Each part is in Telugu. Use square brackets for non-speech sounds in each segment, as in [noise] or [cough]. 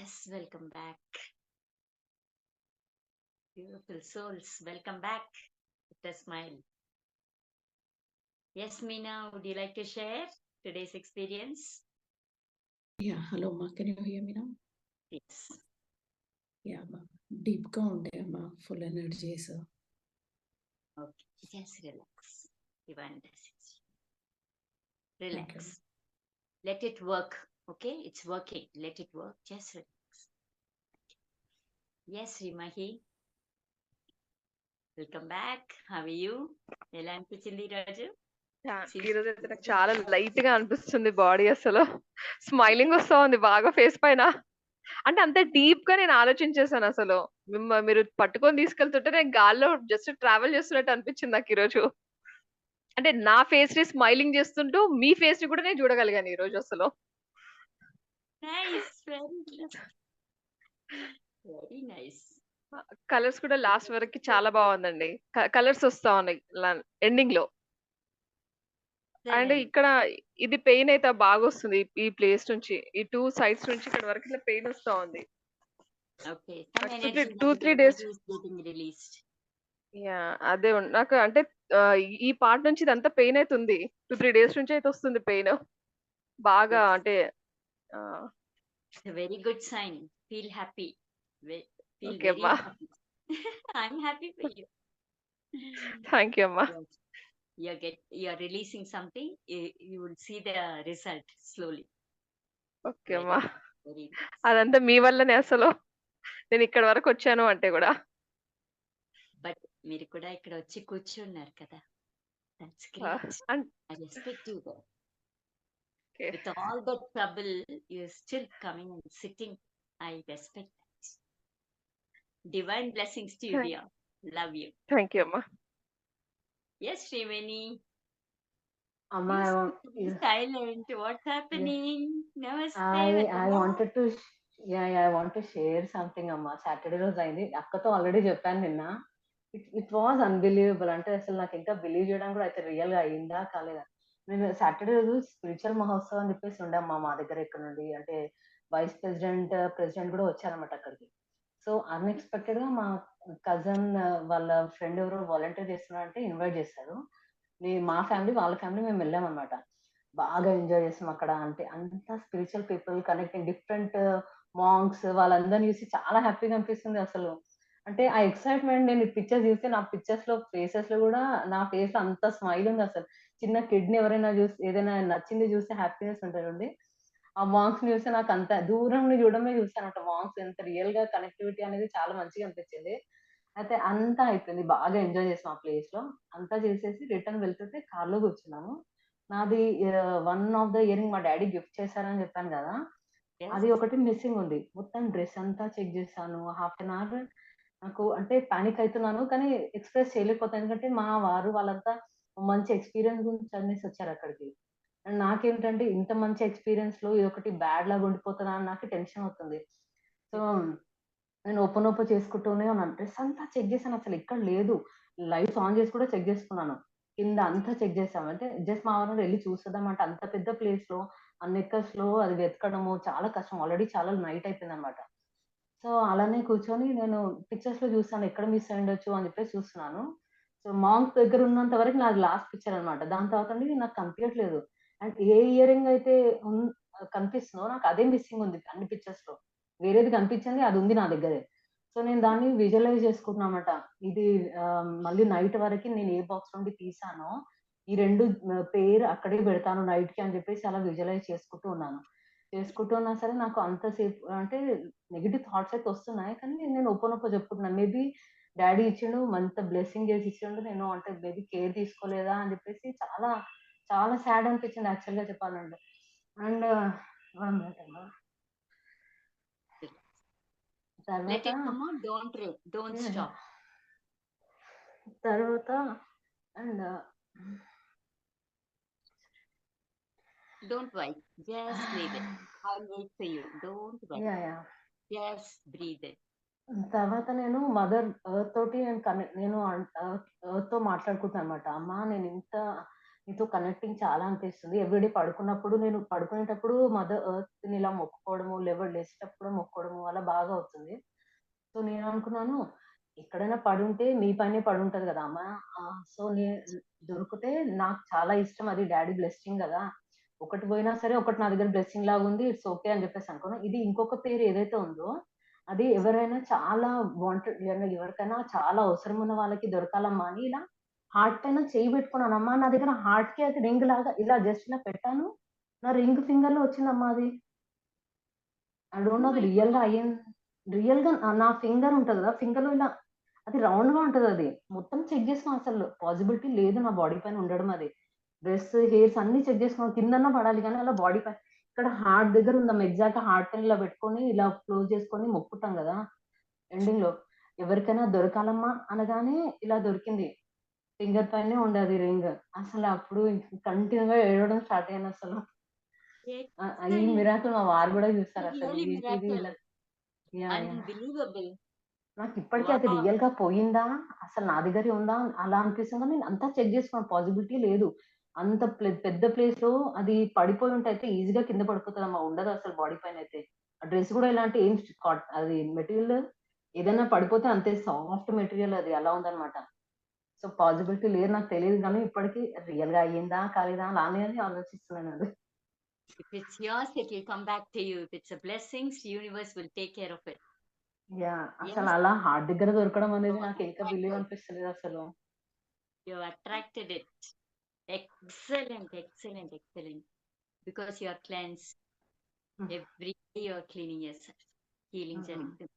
Yes, welcome back. Beautiful souls, welcome back with a smile. Yes, Meena, would you like to share today's experience? Yeah, hello, Ma. Can you hear me now? Yes. Yeah, Ma. count unde, Ma. Full energy, sir. Okay, just relax. Divine message. Relax. Okay. Let it work. Okay? It's working. Let it work. Just relax. Yes, Rimahi. Welcome back. How are you? ఎలా అనిపించింది ఈరోజు? ఈరోజైతే నాకు చాలా లైట్‌గా అనిపిస్తుంది బాడీ అసలు. స్మైలింగ్ వస్తా ఉంది బాగా ఫేస్ పైన. అంటే అంత డీప్‌గా నేను ఆలోచించేసానసలు. మిమ్మ మీరు పట్టుకొని తీసుకెళ్తుంటే నేను గాల్లో జస్ట్ ట్రావెల్ చేస్తున్నట్టు అనిపించింది నాకు ఈరోజు. అంటే నా ఫేస్‌ని స్మైలింగ్ చేస్తుంటూ మీ ఫేస్‌ని కూడా నేను చూడగలిగాను ఈరోజు అసలు. Nice. Very good. Very nice. ఆ! కలర్స్ కూడా లాస్ట్ వరకి చాలా బావుందండి. క కలర్స్ వస్తా ఉన్నాయి ల ఎండింగ్‌లో. అండ్. ఇక్కడ ఇది పెయిన్ అయితే బాగొస్తుంది. ఈ ప్లేస్ నుంచి. ఈ 2 సైడ్స్ నుంచి ఇక్కడ వరకు ఇట్లా పెయిన్ వస్తా ఉంది. Okay. Some actually energy 2, negative 3 days. Yeah! అదే నాకు అంటే ఈ పార్ట్ నుంచి ఇదంతా పెయిన్ అయితే ఉంది. 2, 3 డేస్ నుంచి అయితే వస్తుంది పెయిన్. బాగా. అంటే ఆహ్ It's a very good sign. Feel happy. Ve feel okay అమ్మా. happy. I'm happy for you. Thank you అమ్మా. You're get you're releasing something. You, you will see the result slowly. Okay అమ్మా. అదంతా మీ వల్లనే అసలు. నేను ఇక్కడి వరకు వచ్చాను అంటే కూడా. బట్ మీరు కూడా ఇక్కడ వచ్చి కూర్చున్నారు కదా! That's ఆ! great. అన్ I you. Okay. With all that trouble, you're still coming and sitting. I respect that. Divine blessings to you, dear. Love you. Thank you అమ్మా. Yes, Shrivani. Amma, You I seem want, to be yeah, silent. What's yeah. happening? Namaste, I I wanted to, yeah, yeah, I want to share something, అమ్మా సాటర్డే రోజు అయింది అక్కతో ఆల్రెడీ చెప్పాను నిన్న ఇట్ ఇట్ వాజ్ అన్బిలీవబుల్ అంటే అసలు నాకు ఇంకా బిలీవ్ చేయడం కూడా అయితే రియల్గా అయిందా కాలేదా నేను సాటర్డే రోజు స్పిరిచువల్ మహోత్సవం అని చెప్పేసి ఉండే మా దగ్గర ఇక్కడ నుండి. అంటే వైస్ ప్రెసిడెంట్ ప్రెసిడెంట్ కూడా వచ్చారనమాట అక్కడికి. సో అన్ఎక్స్పెక్టెడ్గా మా కజన్ వాళ్ళ ఫ్రెండ్ ఎవరో వాలంటీర్ చేస్తున్నారంటే ఇన్వైట్ చేశారు. మా ఫ్యామిలీ వాళ్ళ ఫ్యామిలీ మేము వెళ్ళాం అనమాట బాగా ఎంజాయ్ చేసాం అక్కడ. అంటే అంత spiritual people connecting different monks వాళ్ళందరిని చూసి చాలా హ్యాపీగా అనిపిస్తుంది అసలు. అంటే ఆ ఎక్సైట్మెంట్ నేను పిక్చర్స్ చూస్తే నా పిక్చర్స్లో ఫేసెస్లో కూడా నా ఫేస్లో అంత స్మైల్ ఉంది అసలు. చిన్న కిడ్ని ఎవరైనా చూసి ఏదైనా నచ్చింది చూస్తే హ్యాపీనెస్ ఉంటుంది ఆ మాంగ్స్ని చూస్తే నాకు అంత దూరం చూడమే చూస్తానంట మాంగ్స్ ఎంత రియల్గా కనెక్టివిటీ అనేది చాలా మంచిగా అనిపించింది. అయితే అంతా అయిపోయింది. బాగా ఎంజాయ్ చేసాం ఆ ప్లేస్లో. అంతా చేసేసి రిటర్న్ వెళ్తుంటే కార్లో కూర్చున్నాము. నాది వన్ ఆఫ్ ద ఇయరింగ్ మా డాడీ గిఫ్ట్ చేశారని చెప్పాను కదా. అది ఒకటి మిస్సింగ్ ఉంది. మొత్తం డ్రెస్ అంతా చెక్ చేశాను. హాఫ్ అన్ అవర్ నాకు అంటే పానిక్ అవుతున్నాను. కానీ ఎక్స్ప్రెస్ చేయలేకపోతాను. ఎందుకంటే మా వారు వాళ్ళంతా మంచి ఎక్స్పీరియన్స్ గురించి అనేసి వచ్చారు అక్కడికి. అండ్ నాకేంటంటే ఇంత మంచి ఎక్స్పీరియన్స్లో ఇది ఒకటి బ్యాడ్ లాగా ఉండిపోతుందా అని నాకు టెన్షన్ అవుతుంది. సో నేను ఓపెన్ ఓపెన్ చేసుకుంటూనే ఉన్నాను. డ్రెస్ అంతా చెక్ చేశాను. అసలు ఎక్కడ లేదు. లైట్స్ ఆన్ చేసి కూడా చెక్ చేసుకున్నాను. కింద అంతా చెక్ చేసాం అంటే జస్ట్ మా వారు వెళ్ళి చూసేద్దాం అంటే అంత పెద్ద ప్లేస్లో అన్నెక్కర్స్లో అది వెతకడము చాలా కష్టం. ఆల్రెడీ చాలా నైట్ అయిపోయింది అనమాట సో అలానే కూర్చొని నేను పిక్చర్స్లో చూస్తాను. ఎక్కడ మిస్ అయి ఉండొచ్చు అని చెప్పేసి చూస్తున్నాను. సో మాంక్ దగ్గర ఉన్నంత వరకు నాది లాస్ట్ పిక్చర్ అనమాట దాని తర్వాత నుండి నాకు కనిపించట్లేదు అండ్ ఏ ఇయరింగ్ అయితే కనిపిస్తుందో నాకు అదే మిస్సింగ్ ఉంది అన్ని పిక్చర్స్లో. వేరేది కనిపించింది అది ఉంది నా దగ్గరే. సో నేను దాన్ని విజువలైజ్ చేసుకుంటున్నామాట ఇది మళ్ళీ నైట్ వరకు నేను ఏ బాక్స్ నుండి తీసానో ఈ రెండు పేరు అక్కడే పెడతాను నైట్కి అని చెప్పేసి అలా విజువలైజ్ చేసుకుంటూ ఉన్నాను. చేసుకుంటూ ఉన్నా సరే నాకు అంతసేపు అంటే నెగిటివ్ థాట్స్ అయితే వస్తున్నాయి. కానీ నేను ఒప్పనొప్ప చెప్పుకుంటున్నాను. మేబీ డాడీ ఇచ్చిండు మంత బ్లెస్సింగ్ చేసి ఇచ్చిండు నేను అంటే బేబీ కేర్ తీసుకోలేదా అని చెప్పేసి చాలా చాలా సాడ్ అనిపించింది యాక్చువల్గా చెప్పాలంటే. అండ్ తర్వాత and don't why just breathe it I wait for you don't why yeah yeah just breathe తర్వాత నేను మదర్ ఎర్త్ తోటి నేను కనెక్ట్ నేను ఎర్త్తో మాట్లాడుకుంటాను అనమాట అమ్మా నేను ఇంత నీతో కనెక్టింగ్ చాలా అనిపిస్తుంది. ఎవ్రీడే పడుకున్నప్పుడు నేను పడుకునేటప్పుడు మదర్ ఎర్త్ని ఇలా మొక్కుకోవడము లెవెల్ లేచేటప్పుడు మొక్కుకోవడము అలా బాగా అవుతుంది. సో నేను అనుకున్నాను ఎక్కడైనా పడి ఉంటే మీ పైనే పడి ఉంటది కదా అమ్మ. సో నేను దొరికితే నాకు చాలా ఇష్టం అది డాడీ బ్లెస్సింగ్ కదా. ఒకటి పోయినా సరే ఒకటి నా దగ్గర బ్లెస్సింగ్ లాగా ఉంది ఇట్స్ ఓకే అని చెప్పేసి అనుకున్నాను. ఇది ఇంకొక పేరు ఏదైతే ఉందో అది ఎవరైనా చాలా వాంటెడ్ ఎవరికైనా చాలా అవసరం ఉన్న వాళ్ళకి దొరకాలమ్మా అని ఇలా హార్ట్ పైన చేయి పెట్టుకున్నాను అమ్మా నా దగ్గర హార్ట్కి అది రింగ్ లాగా ఇలా జస్ట్ ఇలా పెట్టాను. నా రింగ్ ఫింగర్లో వచ్చిందమ్మా అది. ఐ డోంట్ నో అది రియల్గా అయ్యింది. రియల్గా నా ఫింగర్ ఉంటది కదా ఫింగర్లో ఇలా అది రౌండ్గా ఉంటది అది. మొత్తం చెక్ చేసిన అసలు. పాసిబిలిటీ లేదు నా బాడీ పైన ఉండడం అది. డ్రెస్ హెయిర్స్ అన్ని చెక్ చేసుకున్నాను. కిందన్నా పడాలి కానీ అలా బాడీ పైన ఇక్కడ హార్ట్ దగ్గర ఉందమ్మా ఎగ్జాక్ట్ హార్ట్ ఇలా పెట్టుకొని ఇలా క్లోజ్ చేసుకొని మొక్కుతాం కదా ఎండింగ్లో ఎవరికైనా దొరకాలమ్మా అనగానే ఇలా దొరికింది. ఫింగర్ పైనే ఉండేది రింగ్. అసలు అప్పుడు కంటిన్యూగా ఏడవడం స్టార్ట్ అయ్యాను అసలు. ఈ మిరాకులు మా వారు కూడా చూస్తారు అసలు నాకు ఇప్పటికీ అది. రియల్గా పోయిందా? అసలు నా దగ్గర ఉందా? అలా అనిపిస్తుంది. నేను అంతా చెక్ చేసుకున్నాను. పాసిబిలిటీ లేదు. అంత పెద్ద ప్లేస్లో అది పడిపోయి ఉంటే అయితే ఈజీగా కింద పడిపోతుంది అమ్మా ఉండదు అసలు బాడీ పైన అయితే ఆ డ్రెస్ కూడా ఇలాంటి ఏం అది మెటీరియల్ ఏదైనా పడిపోతే అంతే సాఫ్ట్ మెటీరియల్ అది అలా ఉందన్నమాట సో పాసిబిలిటీ లేదు నాకు తెలియదు కానీ ఇప్పటికీ రియల్గా అయ్యిందా కాలేదా అలానే అని ఆలోచిస్తున్నాను అది If it's yours, it will come back to you. If it's a blessings, universe will take care of it. Yeah అసలు. అలా హార్ట్ దగ్గర దొరకడం అనేది నాకు ఇంకా బిలీవ్. అనిపిస్తలేదు అసలు You attracted it. Excellent, excellent, excellent. Because you are cleansed. Mm. Every day you are cleaning yourself. Healing Mhm. జరుగుతుంది.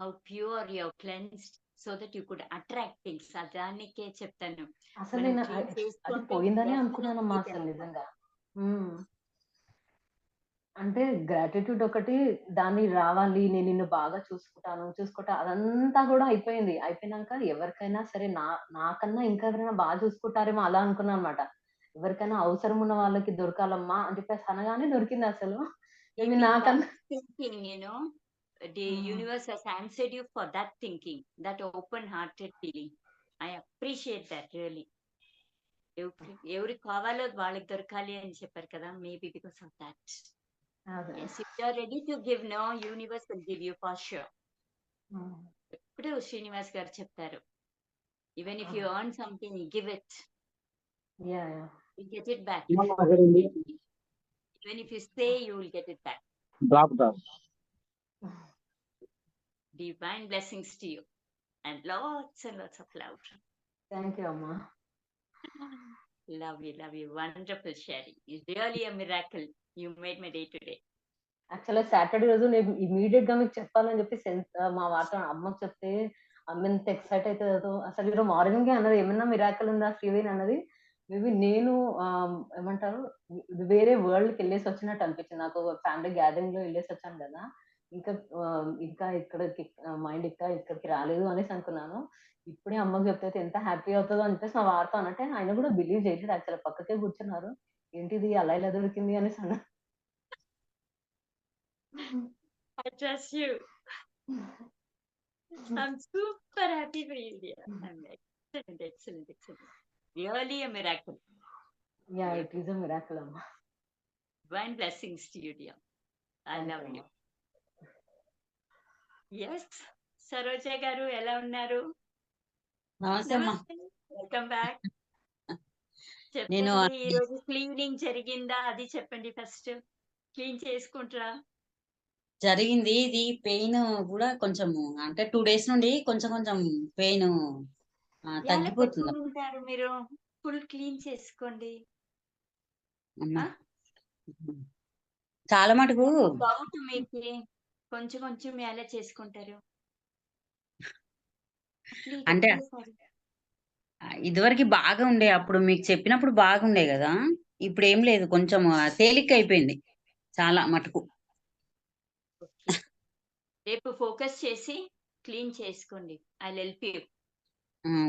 How pure you are cleansed so that you could attract things. అదానికే చెప్తాను. అసలు పోయిందనే it అసలు నిజంగా. అంటే గ్రాటిట్యూడ్ ఒకటి దాన్ని రావాలి నేను నిన్ను బాగా చూసుకుంటాను చూసుకుంటా అదంతా కూడా అయిపోయింది అయిపోయినాక ఎవరికైనా సరే నా నాకన్నా ఇంకా ఎవరైనా బాగా చూసుకుంటారేమో అలా అనుకున్నాను అనమాట ఎవరికైనా అవసరం ఉన్న వాళ్ళకి దొరకాలమ్మా అని చెప్పేసి అనగానే దొరికింది అసలు ఇవి in నాకన్నా that thinking, you know, the Mm. universe has answered you for that thinking, that open-hearted feeling. I appreciate that really. ఎవరికి ఎవరికి కావాలో వాళ్ళకి దొరకాలి అని చెప్పారు కదా మేబీ బికాస్ ఆఫ్ దాట్ అదే. Yes if you are ready to give no universe will give you for sure um. ఎప్పుడు శ్రీనివాస్ గారు చెప్తారు. Even if you earn something give it yeah yeah you get it back even if you stay you will get it back drop drop divine blessings to you. And lots and lots of love. Thank you అమ్మా Love you, love you. Wonderful sharing. It's really a miracle. You made my day today. యాక్చువల్గా సాటర్డే రోజు నేను ఇమీడియట్గా మీకు చెప్పాలని చెప్పి సెన్- మా వార్త అమ్మకి చెప్తే అమ్మ ఎంత ఎక్సైట్ అవుతుందో అసలు ఈరోజు మార్నింగ్ అన్నది ఏమన్నా మిరాకల్ ఉందా శ్రీవేణి అన్నది మేబీ నేను ఏమంటారు వేరే వరల్డ్కి వెళ్ళేసి వచ్చినట్టు అనిపించింది నాకు ఫ్యామిలీ గ్యాదరింగ్లో వెళ్ళేసి వచ్చాను కదా ఇంకా ఇంకా ఇక్కడికి మైండ్ ఇంకా ఇక్కడికి రాలేదు అనేసి అనుకున్నాను ఇప్పుడే అమ్మకు చెప్తే ఎంత హ్యాపీ అవుతుందో అనిపిస్తే నా వార్త అంటే ఆయన కూడా బిలీవ్ చేయలేదు యాక్చువల్ పక్కకే కూర్చున్నారు. ఏంటిది? అలా ఇలా దొరికింది అనేసి అన్న. ఎలా ఉన్నారు? నమస్తే అమ్మా వెల్కమ్ బ్యాక్ నేను చెప్పండి ఈ రోజు క్లీనింగ్ జరిగిందా? అది చెప్పండి ఫస్ట్ క్లీన్ చేసుకుంటారా? జరిగింది. ఇది పెయిన్ కూడా కొంచెం అంటే టూ డేస్ నుండి కొంచెం కొంచెం పెయిన్ తగ్గిపోతుంది. మీరు. ఫుల్ క్లీన్ చేసుకోండి? చాలా మటుకు డౌట్ మీకు. కొంచెం కొంచెం ఎలా చేసుకుంటారు. అంటే. ఇదివరకు బాగా ఉండే అప్పుడు మీకు చెప్పినప్పుడు బాగుండే కదా? ఇప్పుడు ఏం లేదు కొంచెం తేలిక అయిపోయింది చాలా మటుకు. రేపు ఫోకస్ చేసి క్లీన్ చేసుకోండి I help you.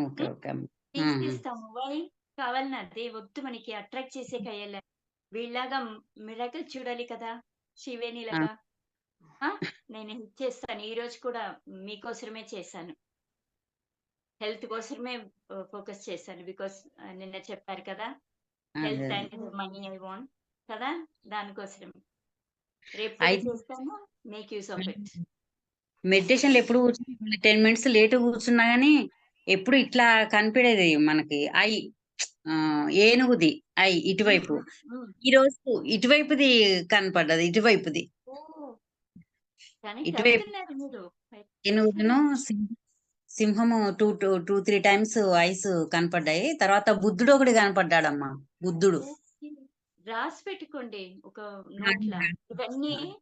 Okay okay why కావాలన్నా అదే వద్దు మనకి అట్రాక్ట్ చేసే కయ్యాల. వీళ్ళలాగా మిరాకిల్ చూడాలి కదా శివేని లాగా ఆ? నేను హెల్ప్ చేస్తాను ఈ రోజు కూడా మీకోసమే చేశాను. హెల్త్ కోసమే ఫోకస్ చేశాను. బికాస్ నిన్న చెప్పారు కదా health and money I want కదా దానికోసం రేపు చేస్తాను మేక్ యూస్ ఆఫ్ ఇట్. [laughs] మెడిటేషన్లు ఎప్పుడు కూర్చుని టెన్ మినిట్స్ లేట్ కూర్చున్నా గానీ ఎప్పుడు ఇట్లా కనిపించేది మనకి. ఐ ఏనుగుది ఐ ఇటువైపు. [laughs] ఈ రోజు ఇటువైపుది కనపడ్డది ఇటువైపుది. కానీ ఇటువైపు- ఏనుగును సింహ- సింహము two two two three times eyes కనపడ్డాయి. తర్వాత బుద్ధుడు ఒకటి కనపడ్డాడమ్మా. బుద్ధుడు. రాసి పెట్టుకోండి ఒక నోట్లా. ఇవన్నీ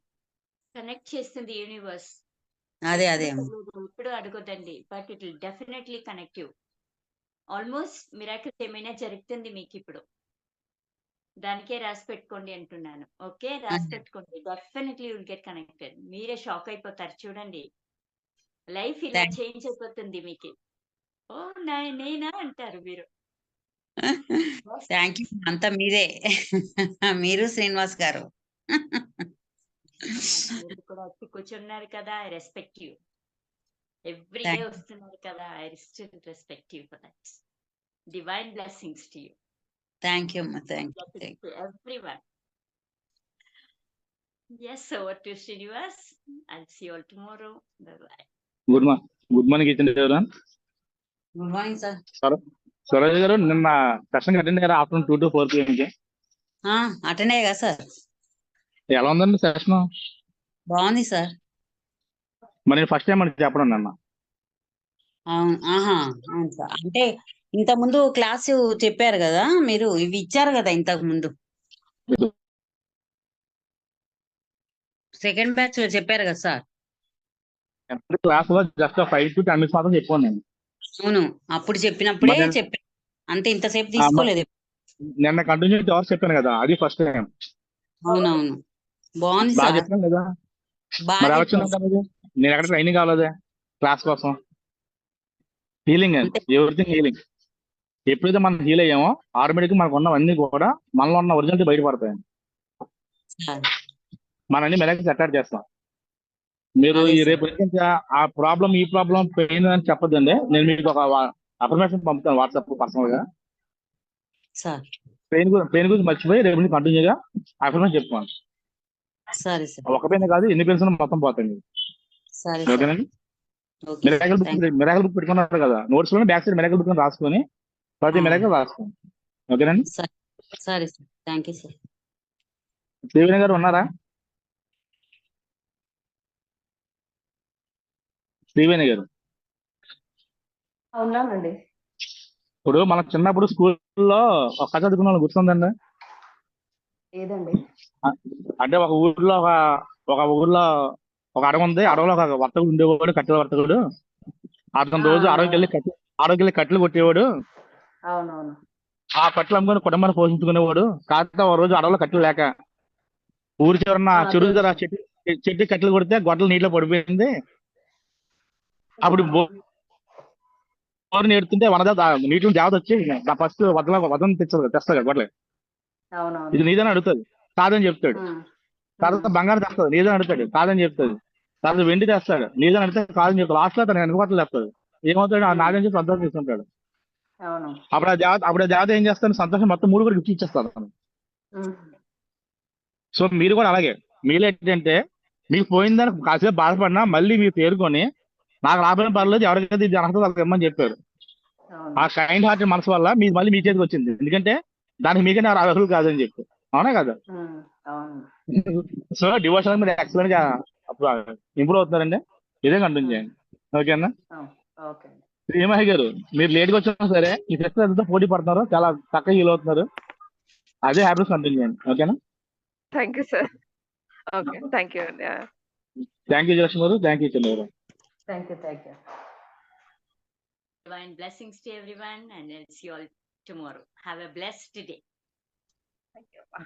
కనెక్ట్ చేస్తుంది యూనివర్స్. అదే అదే. ఇప్పుడు అడగొద్దండి. But it will definitely connective almost miracles ఏమైనా జరుగుతుంది మీకు ఇప్పుడు. దానికే రాసి పెట్టుకోండి అంటున్నాను. ఓకే? రాసి. పెట్టుకోండి. Definitely will get connected. మీరే షాక్ అయిపోతారు. చూడండి. లైఫ్ ఇలా చేంజ్ అయిపోతుంది మీకు ఓ నా- నేనా అంటారు మీరు [laughs] థ్యాంక్ యూ అంతా మీదే [laughs] మీరు శ్రీనివాస్ గారు మీరు కూడా వచ్చి కూర్చున్నారు కదా I respect you every day. వస్తున్నారు కదా I still respect you for that divine blessings to you thank you అమ్మా thank you to everyone. Yes, over to Srinivas. I'll see you all tomorrow. Bye bye. Good morning good morning ఇచ్చింది గుడ్ మార్నింగ్ సార్ స్వరాజ్ గారు నిన్న సెషన్ అటెండ్ అయ్యారు? ఆఫ్టర్నూన్ టూ టు ఫోర్ పిఎంకి అటెండ్ అయ్యా సార్ ఎలా ఉందండి సెషన్ బాగుంది సార్ మరి ఫస్ట్ టైం చెప్పడం నిన్న. ఆహా అవును సార్ అంటే ఇంత ముందు క్లాసు చెప్పారు కదా మీరు ఇవి ఇచ్చారు కదా ఇంతకు ముందు. సెకండ్ బ్యాచ్ చెప్పారు కదా సార్ క్లాస్లో just five to ten minutes మాత్రం చెప్పాను నేను. అవును. అప్పుడు చెప్పినప్పుడే చెప్పారు అంతే ఇంతసేపు తీసుకోలేదు. నిన్న కంటిన్యూ అవర్స్ చెప్పాను కదా అది ఫస్ట్ టైం అవునవును. బాగుంది బాగా చెప్పాను కదా. మరి. వచ్చింది నేను ఎక్కడ ట్రైనింగ్ కావాలదే క్లాస్ కోసం. హీలింగ్ ఎవ్రీథింగ్ హీలింగ్ ఎప్పుడైతే మనం హీల్ అయ్యామో ఆటోమేటిక్ మనకు ఉన్నవన్నీ కూడా మనలో ఉన్న ఒరిజినాలిటీ బయటపడతాయి. సార్. మన అన్ని మెలకి అటాక్ చేస్తాం. మీరు ఈ. రేపు ఆ ప్రాబ్లం ఈ ప్రాబ్లం పెయిన్ అని చెప్పొద్దండి. నేను మీకు ఒక అఫర్మేషన్ పంపుతాను వాట్సాప్ పర్సనల్గా సార్. పెయిన్ గురించి పెయిన్ గురించి మర్చిపోయి రేపు నుంచి కంటిన్యూగా అఫర్మేషన్ చెప్పుకోండి సరే సార్. ఒక పెయిన్ కాదు ఎన్ని పెయిన్స్ మొత్తం పోతాయి సరే ఓకేనండి? Okay. Miracle book miracle book పెట్టుకున్నారు కదా. నోట్స్లో బ్యాక్ సైడ్ మిరాకల్ బుక్ రాసుకొని ప్రతి. మిరాకల్ రాసుకోండి. ఓకేనండి? సరే sir thank you sir. Devina గారు ఉన్నారా? శ్రీవేణి గారు. ఉన్నానండి ఇప్పుడు మన చిన్నప్పుడు స్కూల్లో ఒక కథ చదువుకున్న వాళ్ళు గుర్తుందండి? ఏదండి? అంటే ఒక ఊర్లో ఒక ఒక ఊర్లో ఒక అడవి ఉంది. అడవిలో ఒక వర్తకుడు ఉండేవాడు కట్టెల వర్తకుడు అతను రోజు. అడవికి వెళ్ళి కట్టె అడవికి వెళ్ళి కట్టెలు కొట్టేవాడు. అవునవును. ఆ కట్టెలు అమ్ముకొని కుటుంబాన్ని పోషించుకునేవాడు కాకపోతే ఒక రోజు అడవిలో కట్టెలు లేక ఊరి చివరన చెరువు. చెట్టు చెట్టు కట్టెలు కొడితే గొడ్డలు నీటిలో పడిపోయింది. అప్పుడు బో- బోరు నేడుతుంటే వనద నీటిలో జాగ్రత్త వచ్చి ఫస్ట్ వదల వదన తెచ్చదు తెస్తాడు గొడ్డలు అవునవును. ఇది నీదని అడుగుతుంది కాదని చెప్తాడు. తర్వాత బంగారు తెస్తాడు. నీదని అడుగుతాడు. కాదని చెప్తాడు. తర్వాత వెండి తెస్తాడు. నీదని అడిగితే కాదని చెప్తాడు. లాస్ట్లో తన వెనకబట్టలు తెస్తాడు ఏమవుతాడు? ఆ నాదని చెప్పి సంతోషం తీసుకుంటాడు. అప్పుడు ఆ జాగ్రత్త అప్పుడు ఆ జాగ్రత్త ఏం చేస్తాడు? సంతోషం మొత్తం మూడు కూడా గిఫ్ట్ ఇచ్చేస్తాడు. సో మీరు కూడా అలాగే. మీరు ఏంటంటే మీకు పోయిందని కాసేపు బాధపడినా మళ్ళీ మీరు తేరుకొని నాకు రాబోయిన పర్లేదు ఎవరికైతే ఇది అర్హత వాళ్ళకి ఇమ్మని చెప్పారు. ఆ కైండ్ హార్ట్ మనసు వల్ల మీ మళ్ళీ మీ చేతికి వచ్చింది. ఎందుకంటే దానికి మీకైనా అర్హులు కాదని చెప్పి. అవునా కదా? సో డివోషన్ మీరు ఎక్సలెంట్గా ఇంప్రూవ్ అవుతున్నారండి. ఇదే కంటిన్యూ చేయండి. ఓకేనా శ్రీమహి గారు మీరు లేట్గా వచ్చినా సరే ఈ సిస్టర్ పోటీ పడుతున్నారు చాలా చక్కగా హీల్ అవుతున్నారు. అదే హ్యాపీనెస్ కంటిన్యూ చేయండి. ఓకేనా thank you sir. Okay thank you thank you Jalakshmi గారు థ్యాంక్ యూ చంద్ర గారు. Thank you. Thank you. Divine blessings to everyone, and I'll see you all tomorrow. Have a blessed day. Thank you.